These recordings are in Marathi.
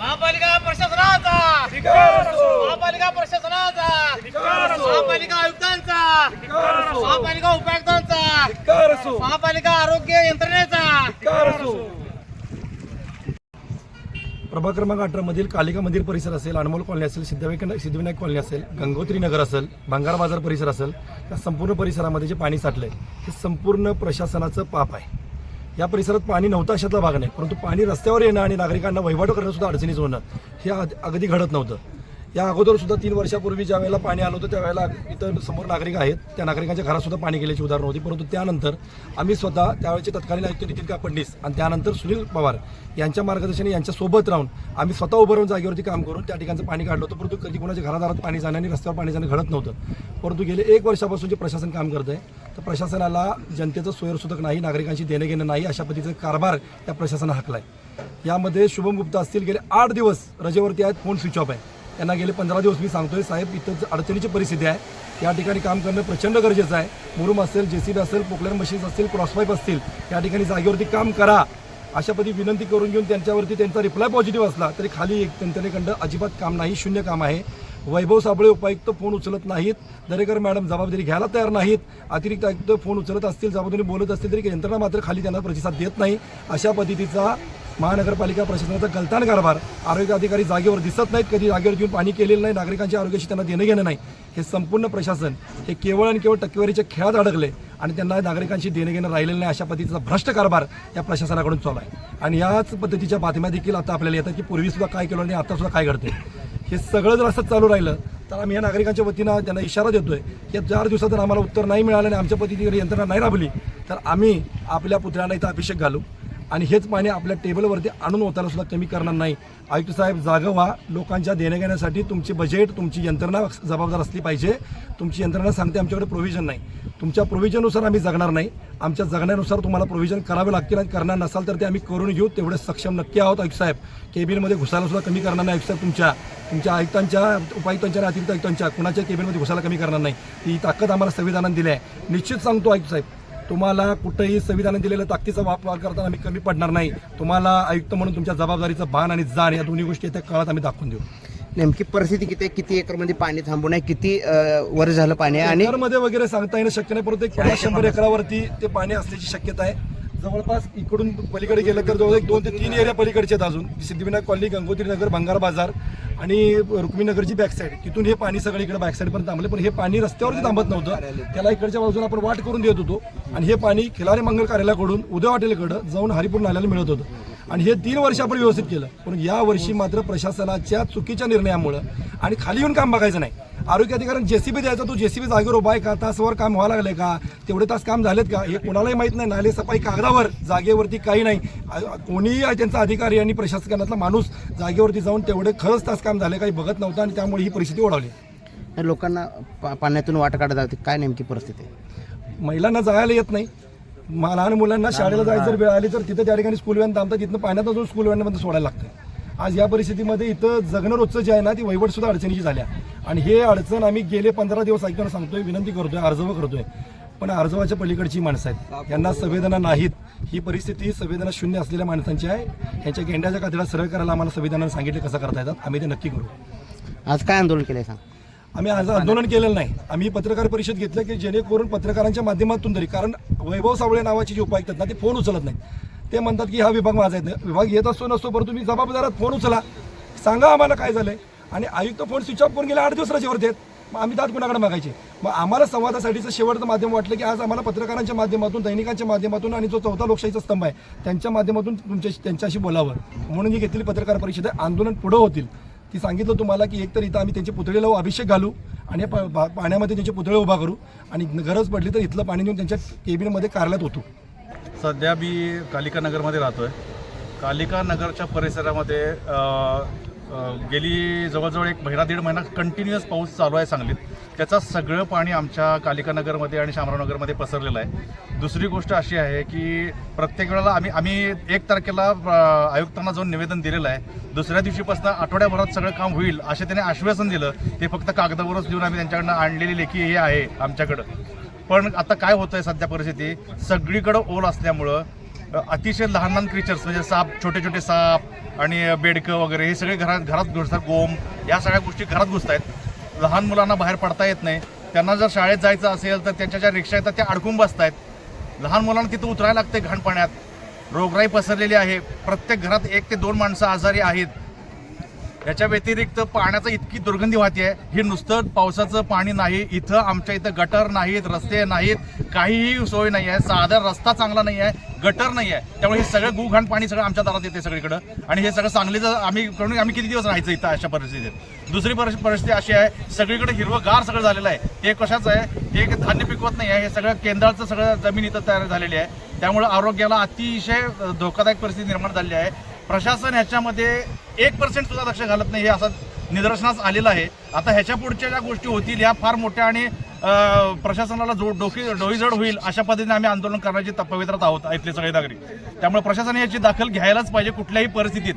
महापालिका प्रशासनाचा. महापालिका प्रशासनाचा. महापालिका आयुक्तांचा. महापालिका उपायुक्तांचा. महापालिका आरोग्य यंत्रणेचा. प्रभाग क्रमांक अठरामधील कालिका मंदिर परिसर असेल अनमोल कॉलनी असेल सिद्धविनायक सिद्धिविनायक कॉलनी असेल गंगोत्री नगर असेल भंगार बाजार परिसर असेल या संपूर्ण परिसरामध्ये जे पाणी साठलंय हे संपूर्ण प्रशासनाचं पाप आहे या परिसरात पाणी नव्हता अशातला भाग नाही. परंतु पाणी रस्त्यावर येणं आणि नागरिकांना वहिवाट करणं सुद्धा अडचणीचं होणं हे अग- अगदी घडत नव्हतं. या अगोदर सुद्धा तीन वर्षापूर्वी ज्या वेळेला पाणी आलं होतं त्यावेळेला इथं समोर नागरिक आहेत. त्या नागरिकांच्या घरातसुद्धा पाणी गेल्याची उदाहरणं होती. परंतु त्यानंतर आम्ही स्वतः त्यावेळेचे तत्कालीन आयुक्त नितीन का फडणीस आणि त्यानंतर सुनील पवार यांच्या मार्गदर्शन यांच्या सोबत राहून आम्ही स्वतः उभं राहून जागेवरती काम करून त्या ठिकाणचं पाणी काढलं होतं. परंतु कधी कोणाच्या घरादारात पाणी जाणं आणि रस्त्यावर पाणी जाणं घडत नव्हतं. परंतु गेले एक वर्षापासून जे प्रशासन काम करत आहे तर प्रशासनाला जनतेचं सोयरसूतक नाही नागरिकांशी देणं घेणं नाही अशा पद्धतीचा कारभार या प्रशासनानं हाकलाय. यामध्ये शुभम गुप्ता असतील गेले आठ दिवस रजेवरती आहेत फोन स्विच ऑफ आहे. त्यांना गेले पंधरा दिवस मी सांगतोय साहेब इथं अडचणीची परिस्थिती आहे. या ठिकाणी काम करणं प्रचंड गरजेचं आहे. मुरुम असेल जेसीबी असेल पोकलर मशीन्स असतील क्रॉसपाईप असतील या ठिकाणी जागेवरती काम करा. अशा पद्धती विनंती करून घेऊन त्यांच्यावरती त्यांचा रिप्लाय पॉझिटिव्ह असला तरी खाली एक त्यांच्याकडं अजिबात काम नाही शून्य काम आहे. वैभव साबळे उपायुक्त फोन उचलत नाहीत. दरेकर मॅडम जबाबदारी घ्यायला तयार नाहीत. अतिरिक्त आयुक्त फोन उचलत असतील जबाबदारी बोलत असतील तरी यंत्रणा मात्र खाली त्यांना प्रतिसाद देत नाही. अशा पद्धतीचा महानगरपालिका प्रशासनाचा गलतान कारभार आरोग्य अधिकारी जागेवर दिसत नाहीत. कधी जागेवर घेऊन पाणी केलेलं नाही. नागरिकांच्या आरोग्याशी त्यांना देणं घेणं नाही. हे संपूर्ण प्रशासन हे केवळ आणि केवळ टक्केवारीच्या खेळात अडकले आणि त्यांना नागरिकांशी देणं घेणं राहिलेलं नाही. अशा पद्धतीचा भ्रष्ट कारभार या प्रशासनाकडून चालू आहे. आणि याच पद्धतीच्या बातम्या देखील आता आपल्याला येतात की पूर्वीसुद्धा काय केलं आणि आतासुद्धा काय घडते हे सगळं जर असं चालू राहिलं तर आम्ही या नागरिकांच्या वतीनं त्यांना इशारा देतोय की चार दिवसात जर आम्हाला उत्तर नाही मिळालं आणि आमच्या पद्धतीने यंत्रणा नाही राबली तर आम्ही आपल्या पुतळ्याला इथं अभिषेक घालू. आणि हेच पाणी आपल्या टेबलवरती आणून होताना सुद्धा कमी करणार नाही. आयुक्त साहेब जागा व्हा. लोकांच्या देण्याघेण्यासाठी तुमचे तुमची बजेट तुमची यंत्रणा जबाबदार असली पाहिजे. तुमची यंत्रणा सांगते आमच्याकडे प्रोव्हिजन नाही. तुमच्या प्रोव्हिजननुसार आम्ही जगणार नाही. आमच्या जगण्यानुसार तुम्हाला प्रोव्हिजन करावे लागतील आणि करणार नसाल तर ते आम्ही करून घेऊ. तेवढे सक्षम नक्की आहोत आयुक्त साहेब. केबिनमध्ये घुसायला सुद्धा कमी करणार नाही आयुक्त साहेब तुमच्या. तुमच्या आयुक्तांच्या उपायुक्तांच्या आणि अतिरिक्त आयुक्तांच्या कुणाच्या केबिनमध्ये घुसायला कमी करणार नाही. ती ताकद आम्हाला संविधानाने दिली आहे. निश्चित सांगतो आयुक्त साहेब तुम्हाला कुठेही संविधानाने दिलेल्या ताकदीचा वापर करताना आम्ही कमी पडणार नाही. तुम्हाला आयुक्त म्हणून तुमच्या जबाबदारीचं भान आणि जाण या दोन्ही गोष्टी त्या काळात आम्ही दाखवून देऊ. नेमकी परिस्थिती किती आहे? किती एकरमध्ये पाणी थांबून आहे? किती अ, वर झालं पाणी आहे? आणि मध्ये वगैरे सांगता येणं शक्य नाही परंतु एक पन्नास शंभर एकरावरती ते पाणी असण्याची शक्यता आहे. जवळपास इकडून पलीकडे गेलं तर जवळ एक दोन ते तीन एरिया पलीकडचे आहेत अजून. सिद्धिविनायक कॉलनी गंगोत्री नगर भंगार बाजार आणि रुक्मिणीनगरची बॅक साईड तिथून हे पाणी सगळं इकडे बॅक साईड थांबले. पण हे पाणी रस्त्यावरती थांबत नव्हतं. त्याला इकडच्या बाजूला आपण वाट करून देत होतो. आणि हे पाणी खिलारी मंगल कार्यालयाकडून उदय हॉटेलकडं जाऊन हरिपूर नाल्याला मिळत होतं. आणि हे तीन वर्ष आपण व्यवस्थित केलं. पण या वर्षी मात्र प्रशासनाच्या चुकीच्या निर्णयामुळं आणि खाली येऊन काम बघायचं नाही. आरोग्य अधिकाऱ्यांना जेसीबी द्यायचा तो जेसीबी जागेवर उभा आहे का? तासवर काम व्हावं लागलंय का? तेवढे तास काम झालेत का? हे कोणालाही माहीत नाही. नाले सफाई कागदावर जागेवरती काही नाही. कोणीही त्यांचा अधिकारी आणि प्रशासनातला माणूस जागेवरती जाऊन तेवढे खरंच तास काम झाले काही बघत नव्हतं आणि त्यामुळे ही परिस्थिती ओढवली. लोकांना पा- पाण्यातून वाट काढत जाते. काय नेमकी परिस्थिती आहे? महिलांना जायला येत नाही. लहान मुलांना शाळेला जायचं जर वेळ आली तर तिथं त्या ठिकाणी स्कूल व्हॅन थांबतात. तिथनं पाण्यात अजून स्कूल व्हॅनमध्ये सोडायला लागतं आज या परिस्थितीमध्ये इथं जगणं रोजचं जे आहे ना ती वहिवट सुद्धा अडचणीची झाल्या. आणि हे अडचण आम्ही गेले पंधरा दिवस ऐकताना सांगतोय विनंती करतोय अर्जव करतोय. पण अर्जवाच्या पलीकडची माणसं आहेत. यांना संवेदना नाहीत. ही परिस्थिती संवेदना शून्य असलेल्या माणसांची आहे. यांच्या गेंड्याच्या कातडा सर्वे करायला आम्हाला संविधानाने सांगितले कसं करता येतात आम्ही ते नक्की करू. आज काय आंदोलन केलंय सांग? आम्ही आज आंदोलन केलेलं नाही. आम्ही पत्रकार परिषद घेतलं की जेणेकरून पत्रकारांच्या माध्यमातून तरी कारण वैभव साबळे नावाची जी उपायुक्त आहेत ना ते फोन उचलत नाहीत. ते म्हणतात की हा विभाग माझा येतं विभाग येत असतो नसतो परंतु तुम्ही जबाबदारात फोन उचला. सांगा आम्हाला काय झालंय. आणि आयुक्त फोन स्विच ऑफ करून गेले आठ दिवस रजेवरती आहेत. मग आम्ही दात कुणाकडे मागायचे? मग आम्हाला संवादासाठीचं शेवटचं माध्यम वाटलं की आज आम्हाला पत्रकारांच्या माध्यमातून दैनिकांच्या माध्यमातून आणि जो चौथा लोकशाहीचा स्तंभ आहे त्यांच्या माध्यमातून तुमच्या त्यांच्याशी बोलावं. म्हणून ही घेतलेली पत्रकार परिषद आहे. आंदोलन पुढं होतील. ती सांगितलं तुम्हाला की एकतर इथं आम्ही त्यांचे पुतळे लावू अभिषेक घालू आणि पाण्यामध्ये त्यांचे पुतळे उभा करू. आणि गरज पडली तर इथलं पाणी नेऊन त्यांच्या केबिनमध्ये कार्यालयात होतो सध्या मी कालिका नगरमध्ये राहतो आहे कालिका नगरच्या परिसरामध्ये गेली जवळजवळ एक महिना दीड महिना कंटिन्युअस पाऊस चालू आहे सांगलीत. त्याचा सगळं पाणी आमच्या कालिका नगरमध्ये आणि शामराव नगरमध्ये पसरलेलं आहे. दुसरी गोष्ट अशी आहे की प्रत्येक वेळेला आम्ही आम्ही एक तारखेला आयुक्तांना जाऊन निवेदन दिलेलं आहे. दुसऱ्या दिवशीपासून आठवड्याभरात सगळं काम होईल असे त्याने आश्वासन दिलं. ते फक्त कागदावरच लिहून आम्ही त्यांच्याकडनं आणलेली लेखी हे आहे आमच्याकडं. पण आता काय होतं आहे सध्या परिस्थिती? सगळीकडं ओल असल्यामुळं अतिशय लहान लहान क्रिचर्स म्हणजे साप छोटे छोटे साप आणि बेडकं वगैरे हे सगळे घरात घरात घुसतात गोम या सगळ्या गोष्टी घरात घुसत आहेत लहान मुलांना बाहेर पडता येत नाही. त्यांना जर शाळेत जायचं असेल तर त्यांच्या ज्या रिक्षा येतात त्या अडकून बसत आहेत लहान मुलांना तिथं उतरायला लागते घाण पाण्यात रोगराई पसरलेली आहे. प्रत्येक घरात एक ते दोन माणसं आजारी आहेत. याच्या व्यतिरिक्त पाण्याचं इतकी दुर्गंधी वाहते हे नुसतं पावसाचं पाणी नाही इथं आमच्या इथं गटर नाहीत रस्ते नाहीत काहीही सोय नाही आहे साधा रस्ता चांगला नाही आहे गटर नाही आहे त्यामुळे हे सगळं गुघाण पाणी सगळं आमच्या दारात येते सगळीकडं. आणि हे सगळं सांगलीचं आम्ही करून आम्ही किती दिवस राहायचं इथं अशा परिस्थितीत? दुसरी परिस्थिती अशी आहे सगळीकडे हिरवंगार सगळं झालेलं आहे. ते कशाचं आहे? ते एक धान्य पिकवत नाही आहे. हे सगळं केंद्राचं सगळं जमीन इथं तयार झालेली आहे. त्यामुळे आरोग्याला अतिशय धोकादायक परिस्थिती निर्माण झालेली आहे. प्रशासन ह्याच्यामध्ये एक पर्सेंट सुद्धा लक्ष घालत नाही हे असं निदर्शनास आलेलं आहे. आता ह्याच्या पुढच्या ज्या गोष्टी होतील ह्या फार मोठ्या आणि प्रशासनाला जो डोकी डोईजड होईल अशा पद्धतीने आम्ही आंदोलन करण्याची त- पवित्रात आहोत इथले सगळे नागरिक. त्यामुळे प्रशासन याची दाखल घ्यायलाच पाहिजे कुठल्याही परिस्थितीत.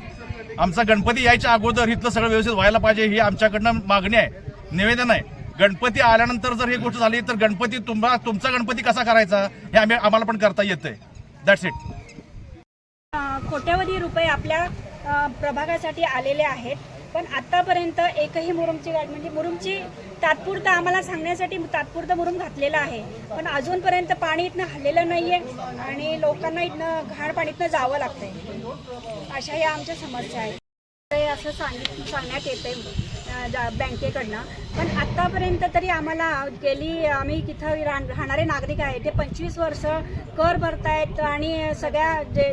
आमचा गणपती यायच्या अगोदर इथलं सगळं व्यवस्थित व्हायला पाहिजे ही आमच्याकडनं मागणी आहे निवेदन आहे. गणपती आल्यानंतर जर ही गोष्ट झाली तर गणपती तुम्हा तुमचा गणपती कसा करायचा हे आम्ही आम्हाला पण करता येतंय. दॅट्स इट कोट्यवधी रुपये आपल्या प्रभागासाठी आलेले आहेत. पण आत्तापर्यंत एकही मुरुमची गाडी म्हणजे मुरुमची तात्पुरतं आम्हाला सांगण्यासाठी तात्पुरतं मुरुम घातलेलं आहे. पण अजूनपर्यंत पाणी इथनं हल्लेलं नाही आहे आणि लोकांना इथनं घाण पाणीतनं जावं लागतंय. अशा या आमच्या समस्या आहेत. असं सांगित सांगण्यात येते बँकेकडनं. पण आत्तापर्यंत तरी आम्हाला गेली आम्ही तिथं राह- राहणारे नागरिक आहे ते पंचवीस वर्ष कर भरतायत आणि सगळ्या जे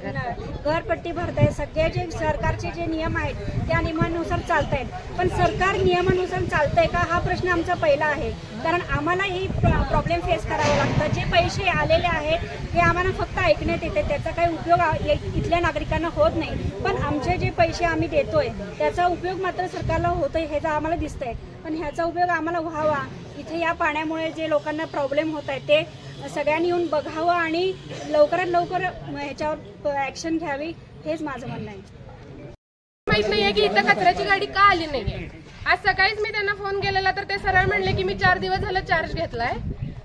घरपट्टी भरतायत. सगळे जे सरकारचे जे नियम आहेत त्या नियमानुसार चालत आहेत पण सरकार नियमानुसार चालतंय का? हा प्रश्न आमचा पहिला आहे. कारण आम्हालाही प्रॉब्लेम फेस करावं लागतं. जे पैसे आलेले आहेत हे आम्हाला फक्त ऐकण्यात येते. त्याचा काही उपयोग इथल्या नागरिकांना होत नाही. पण आमचे जे पैसे आम्ही देतोय त्याचा उपयोग मात्र सरकारला होतोय हे तर आम्हाला दिसतंय. पण ह्याचा उपयोग आम्हाला व्हावा. इथे या पाण्यामुळे जे लोकांना प्रॉब्लेम होत आहे ते सगळ्यांनी येऊन बघावं आणि लवकरात लवकर ह्याच्यावर ॲक्शन घ्यावी हेच माझं म्हणणं आहे. माहीत नाहीये की इथं कचऱ्याची गाडी का आली नाहीये आज सकाळीच मी त्यांना फोन केलेला तर ते सरळ म्हणले की मी चार दिवस झालं चार्ज घेतलाय.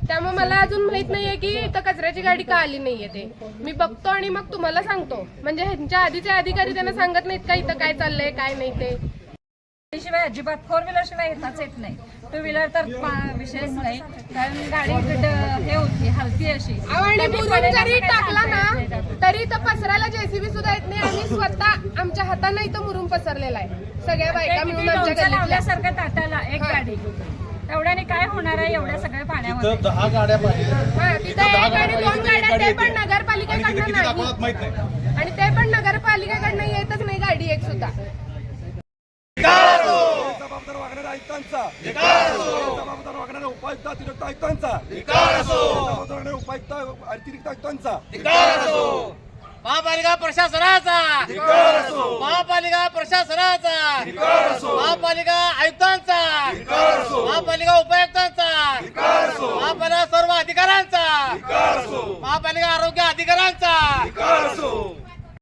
त्यामुळे मला अजून माहीत नाहीये की इथं कचऱ्याची गाडी का आली नाहीये ते. मी बघतो आणि मग तुम्हाला सांगतो. म्हणजे ह्यांच्या आधीचे अधिकारी त्यांना सांगत नाहीत का इथं काय चाललंय काय नाही ते. शिवाय अजिबात फोर व्हीलर शिवाय येताच येत नाही. टू व्हीलर तर विषयच नाही. कारण गाडी हे होती हलती अशी. आणि जरी टाकला इथं पसरायला जेसीबी सुद्धा येत नाही. आम्ही स्वतः आमच्या हाताने इथं मुरुम पसरलेला आहे. सगळ्या ते बायका मिळून आमच्या गल्लीतल्या लावल्यासारखं ताटाला एक गाडी. तेवढ्याने काय होणार आहे? एवढ्या सगळ्या पाण्यामध्ये. दहा गाड्या पाहिजे. हा, तिथं एक आणि दोन गाड्या ते पण नगरपालिकेकडनं नाही. माहीत नाही. आणि ते पण नगरपालिकेकडनं येतच नाही गाडी एक सुद्धा. जबाबदार वागणाऱ्या आयुक्तांचा. जबाबदार वागणाऱ्या उपायुक्त अतिरिक्त आयुक्तांचा. जबाबदार वागणाऱ्या उपायुक्त अतिरिक्त आयुक्तांचा. महापालिका प्रशासनाचा. महापालिका प्रशासनाचा. महापालिका आयुक्तांचा. महापालिका उपायुक्तांचा. महापालिका सर्व अधिकाऱ्यांचा. महापालिका आरोग्य अधिकाऱ्यांचा.